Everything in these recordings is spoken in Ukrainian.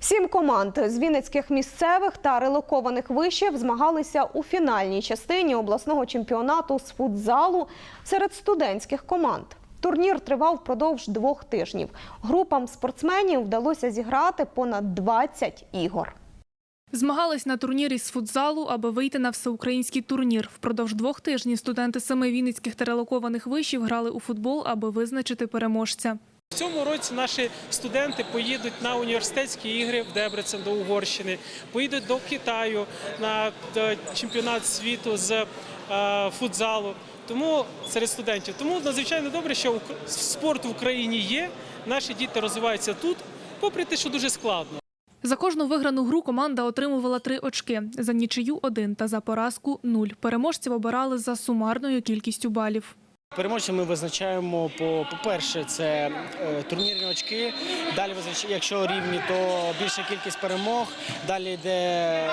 Сім команд з вінницьких місцевих та релокованих вишів змагалися у фінальній частині обласного чемпіонату з футзалу серед студентських команд. Турнір тривав впродовж двох тижнів. Групам спортсменів вдалося зіграти понад 20 ігор. Змагались на турнірі з футзалу, аби вийти на всеукраїнський турнір. Впродовж двох тижнів студенти семи вінницьких та релокованих вишів грали у футбол, аби визначити переможця. Цьому році наші студенти поїдуть на університетські ігри в Дебрецен до Угорщини, поїдуть до Китаю на е, чемпіонат світу з е, футзалу. Тому серед студентів. Тому надзвичайно добре, що спорт в Україні є. Наші діти розвиваються тут, попри те, що дуже складно. За кожну виграну гру команда отримувала три очки, за нічию один та за поразку нуль. Переможців обирали за сумарною кількістю балів. Переможця ми визначаємо по по-перше, це е, турнірні очки. Далі якщо рівні, то більша кількість перемог. Далі йде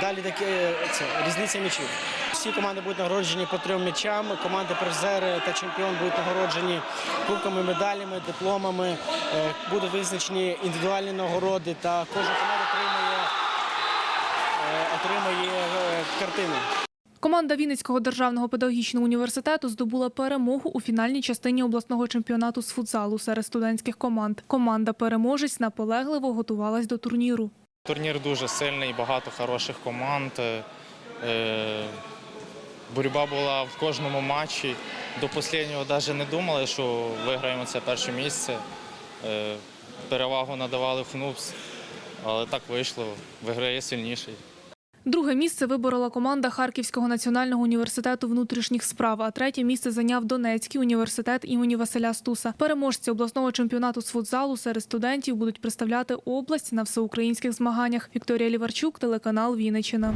далі таке це різниця м'ячів. Всі команди будуть нагороджені по трьом м'ячам. Команди призери та чемпіон будуть нагороджені кубками, медалями, дипломами. Е, Будуть визначені індивідуальні нагороди, та отримує, е, отримує е, картину. Команда Вінницького державного педагогічного університету здобула перемогу у фінальній частині обласного чемпіонату з футзалу серед студентських команд. Команда переможець наполегливо готувалась до турніру. Турнір дуже сильний, багато хороших команд. Е, е, Боротьба була в кожному матчі. До останнього навіть не думали, що виграємо це перше місце. Е, Перевагу надавали ФНУПС, але так вийшло. Виграє сильніший. Друге місце виборола команда Харківського національного університету внутрішніх справ, а третє місце зайняв Донецький університет імені Василя Стуса. Переможці обласного чемпіонату з футзалу серед студентів будуть представляти область на всеукраїнських змаганнях. Вікторія Ліварчук, телеканал Вінниччина.